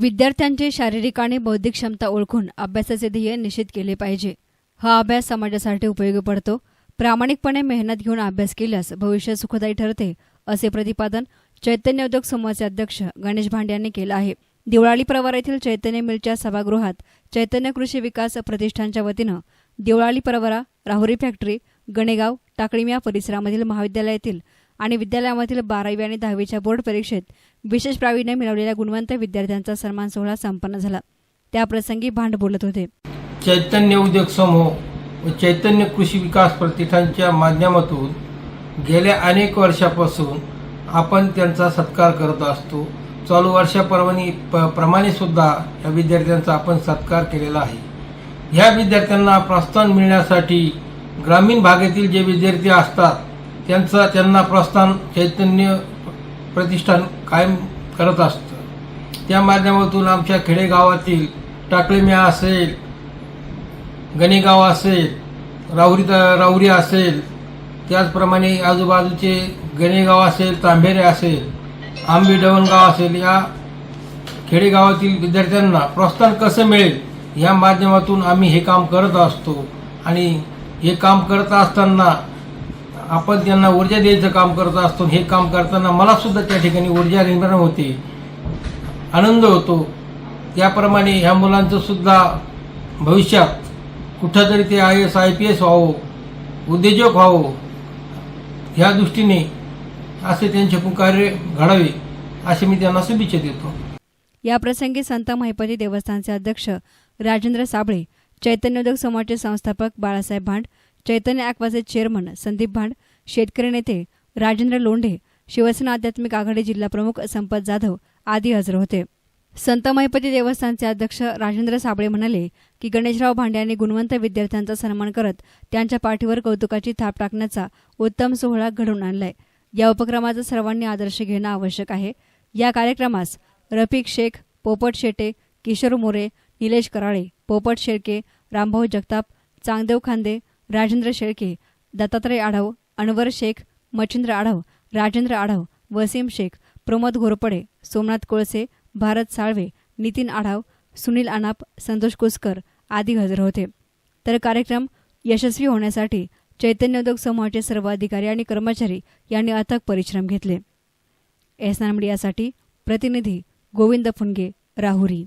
विद्यार्थ्यांची शारीरिक आणि बौद्धिक क्षमता ओळखून अभ्यासाचे ध्येय निश्चित केले पाहिजे. हा अभ्यास समाजासाठी उपयोगी पडतो. प्रामाणिकपणे मेहनत घेऊन अभ्यास केल्यास भविष्य सुखदायी ठरते असे प्रतिपादन चैतन्य उद्योग समूहाचे अध्यक्ष गणेश भांडे यांनी केलं आहे. दिवळाली प्रवारा येथील चैतन्य मिलच्या सभागृहात चैतन्य कृषी विकास प्रतिष्ठानच्या वतीनं दिवळाली प्रवरा राहुरी फॅक्टरी गणेगाव टाकळीम या परिसरामधील महाविद्यालयातील आणि विद्यालयामधील बारावी आणि दहावीच्या बोर्ड परीक्षेत विशेष प्रावीण्य मिळवलेल्या गुणवंत विद्यार्थ्यांचा सन्मान सोहळा संपन्न झाला. त्याप्रसंगी भांड बोलत होते. चैतन्य उद्योग समूह व चैतन्य कृषी विकास प्रतिष्ठानच्या माध्यमातून गेल्या अनेक वर्षापासून आपण त्यांचा सत्कार करत असतो. चालू वर्षापर्वणी प- प्रमाणे सुद्धा या विद्यार्थ्यांचा आपण सत्कार केलेला आहे. ह्या विद्यार्थ्यांना प्रोत्साहन मिळण्यासाठी ग्रामीण भागातील जे विद्यार्थी असतात त्यांचा त्यांना प्रोत्साहन चैतन्य प्रतिष्ठान कायम करत असतं. त्या माध्यमातून आमच्या खेडेगावातील टाकळीम्या असेल गणेगाव असेल राहुरी राहुरी असेल त्याचप्रमाणे आजूबाजूचे गणेगाव असेल तांबेरे असेल आंबी डवणगाव असेल या खेडेगावातील विद्यार्थ्यांना प्रोत्साहन कसं मिळेल? या माध्यमातून आम्ही हे काम करत असतो. आणि हे काम करत असताना आपण त्यांना ऊर्जा द्यायचं काम करत असतो हे काम करताना मला सुद्धा त्या ठिकाणी ऊर्जा निर्माण होते. आनंद होतो. त्याप्रमाणे ह्या मुलांचं सुद्धा भविष्यात कुठंतरी ते I S I P S व्हावं उद्योजक व्हावं ह्या दृष्टीने असे त्यांचे कार्य घडावे असे मी त्यांना शुभेच्छा देतो. याप्रसंगी संत महिपती देवस्थानचे अध्यक्ष राजेंद्र साबळे चैतन्योदक समाजचे संस्थापक बाळासाहेब भांड चैतन्य ॲक्वाचे चेअरमन संदीप भांड शेतकरी नेते राजेंद्र लोंढे शिवसेना आध्यात्मिक आघाडी जिल्हा प्रमुख संपत जाधव आदी हजर होते. संत महिपती देवस्थानचे अध्यक्ष राजेंद्र साबळे म्हणाले की गणेशराव भांडे यांनी गुणवंत विद्यार्थ्यांचा सन्मान करत त्यांच्या पाठीवर कौतुकाची थाप टाकण्याचा उत्तम सोहळा घडवून आणलाय. या उपक्रमाचा सर्वांनी आदर्श घेणं आवश्यक आहे. या कार्यक्रमास रफिक शेख पोपट शेटे किशोर मोरे निलेश कराळे पोपट शेळके रामभाऊ जगताप चांगदेव खांदे राजेंद्र शेळके दत्तात्रय आढाव अनवर शेख मच्छिंद्र आढाव राजेंद्र आढाव वसीम शेख प्रमोद घोरपडे सोमनाथ कोळसे भारत साळवे नितीन आढाव सुनील अनाप संतोष कुसकर आदी हजर होते. तर कार्यक्रम यशस्वी होण्यासाठी चैतन्योद्योग समूहाचे सर्व अधिकारी आणि कर्मचारी यांनी अथक परिश्रम घेतले. एसनामडियासाठी मीडियासाठी प्रतिनिधी गोविंद फुंगे राहुरी.